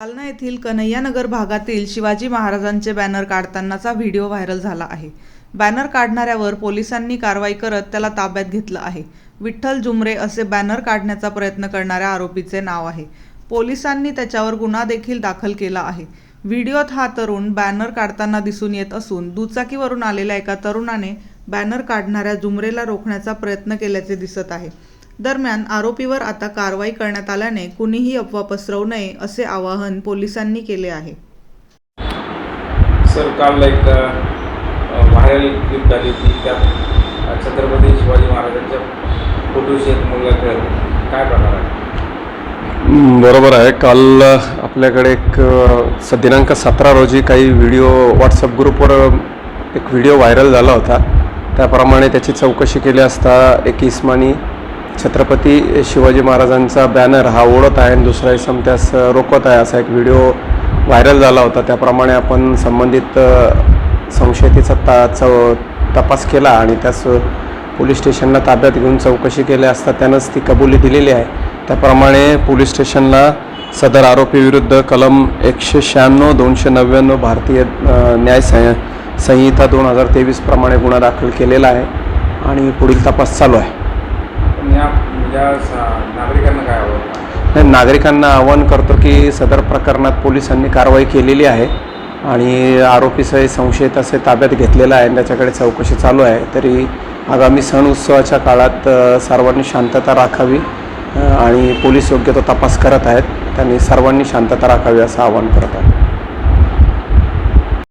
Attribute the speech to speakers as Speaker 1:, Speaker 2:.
Speaker 1: जालना येथील कन्हैयानगर भागातील शिवाजी महाराजांचे बॅनर काढतानाचा व्हिडिओ व्हायरल झाला आहे. बॅनर काढणाऱ्यावर पोलिसांनी कारवाई करत त्याला ताब्यात घेतलं आहे. विठ्ठल जुमरे असे बॅनर काढण्याचा प्रयत्न करणाऱ्या आरोपीचे नाव आहे. पोलिसांनी त्याच्यावर गुन्हा देखील दाखल केला आहे. व्हिडिओत हा तरुण बॅनर काढताना दिसून येत असून दुचाकीवरून आलेल्या एका तरुणाने बॅनर काढणाऱ्या जुमरेला रोखण्याचा प्रयत्न केल्याचे दिसत आहे. दरम्यान आरोपीवर आता कारवाई करण्यात आल्याने कुणीही अफवा पसरवू नये असे आवाहन पोलिसांनी केले आहे.
Speaker 2: सर काल एक व्हायरल क्लिप झाली होती. त्यात छत्रपती शिवाजी महाराजांच्या फोटोशी एक मुलगा होता. काय प्रकार आहे?
Speaker 3: हं, बरोबर आहे. काल आपल्याकडे एक दिनांक सतरा रोजी काही व्हिडिओ व्हॉट्सअप ग्रुपवर एक व्हिडिओ व्हायरल झाला होता. त्याप्रमाणे त्याची चौकशी केली असता एक इस्मानी छत्रपती शिवाजी महाराजांचा बॅनर हा ओढत आहे आणि दुसरा इसम त्यास रोखत आहे. असा एक व्हिडिओ व्हायरल झाला होता. त्याप्रमाणे आपण संबंधित अ, ता चौ तपास केला आणि त्यास पोलीस स्टेशनला ताब्यात घेऊन चौकशी केली असता त्यानंच ती कबुली दिलेली आहे. त्याप्रमाणे पोलीस स्टेशनला सदर आरोपीविरुद्ध कलम एकशे शहाण्णव दोनशे नव्याण्णव भारतीय न्याय संहिता दोन हजार तेवीसप्रमाणे गुन्हा दाखल केलेला आहे आणि पुढील तपास चालू आहे.
Speaker 2: या नागरिकांना काय आवडतं?
Speaker 3: नागरिकांना आवाहन करतो की सदर प्रकरणात पोलिसांनी कारवाई केलेली आहे आणि आरोपीसह संशयित असे ताब्यात घेतलेला आहे आणि त्याच्याकडे चौकशी चालू आहे. तरी आगामी सण उत्सवाच्या काळात सर्वांनी शांतता राखावी आणि पोलीस योग्य तो तपास करत आहेत. त्यांनी सर्वांनी शांतता राखावी असं आवाहन करत आहे.